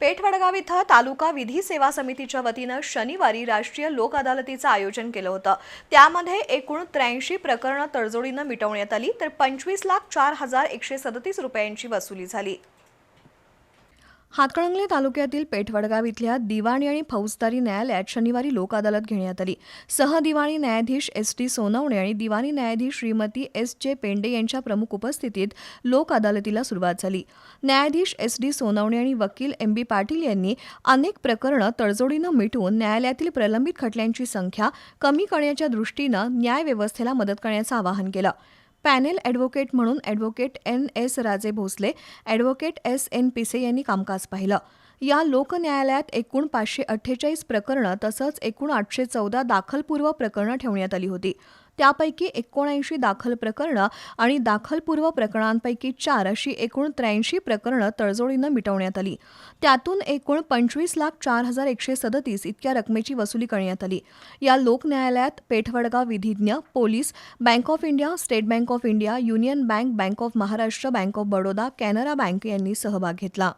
पेठवडगाव इथं तालुका विधी सेवा समितीच्या वतीनं शनिवारी राष्ट्रीय लोक अदालतीचं आयोजन केलं होतं. त्यामध्ये एकूण त्र्याऐंशी प्रकरणं तडजोडीनं मिटवण्यात आली तर पंचवीस लाख चार हजार एकशे सदतीस रुपयांची वसुली झाली. हातकणंगले तालुक्यातील पेठवडगाव इथल्या दिवाणी आणि फौजदारी न्यायालयात शनिवारी लोक अदालत घेण्यात आली. सहदिवाणी न्यायाधीश एस टी सोनवणे आणि दिवाणी न्यायाधीश श्रीमती एस जे पेंडे यांच्या प्रमुख उपस्थितीत लोक अदालतीला सुरुवात झाली. न्यायाधीश एस डी सोनवणे आणि वकील एम बी पाटील यांनी अनेक प्रकरणं तडजोडीनं मिटवून न्यायालयातील प्रलंबित खटल्यांची संख्या कमी करण्याच्या दृष्टीनं न्यायव्यवस्थेला मदत करण्याचं आवाहन केलं. पॅनेल ॲडव्होकेट म्हणून advocate N S Raje Bhosale advocate S N पिसे यांनी कामकाज पाहिलं. या लोकन्यायालयात एकूण पाचशे अठ्ठेचाळीस प्रकरणं तसंच एकूण आठशे चौदा दाखलपूर्व प्रकरणं ठेवण्यात आली होती. त्यापैकी एकोणऐंशी दाखल प्रकरणं आणि दाखलपूर्व प्रकरणांपैकी चार अशी एकूण त्र्याऐंशी प्रकरणं तडजोडीनं मिटवण्यात आली. त्यातून एकूण पंचवीस लाख चार हजार एकशे सदतीस इतक्या रकमेची वसुली करण्यात आली. या लोकन्यायालयात पेठवडगाव विधिज्ञ police bank of India state bank of India union bank bank of Maharashtra bank of Baroda Canara bank यांनी सहभाग घेतला.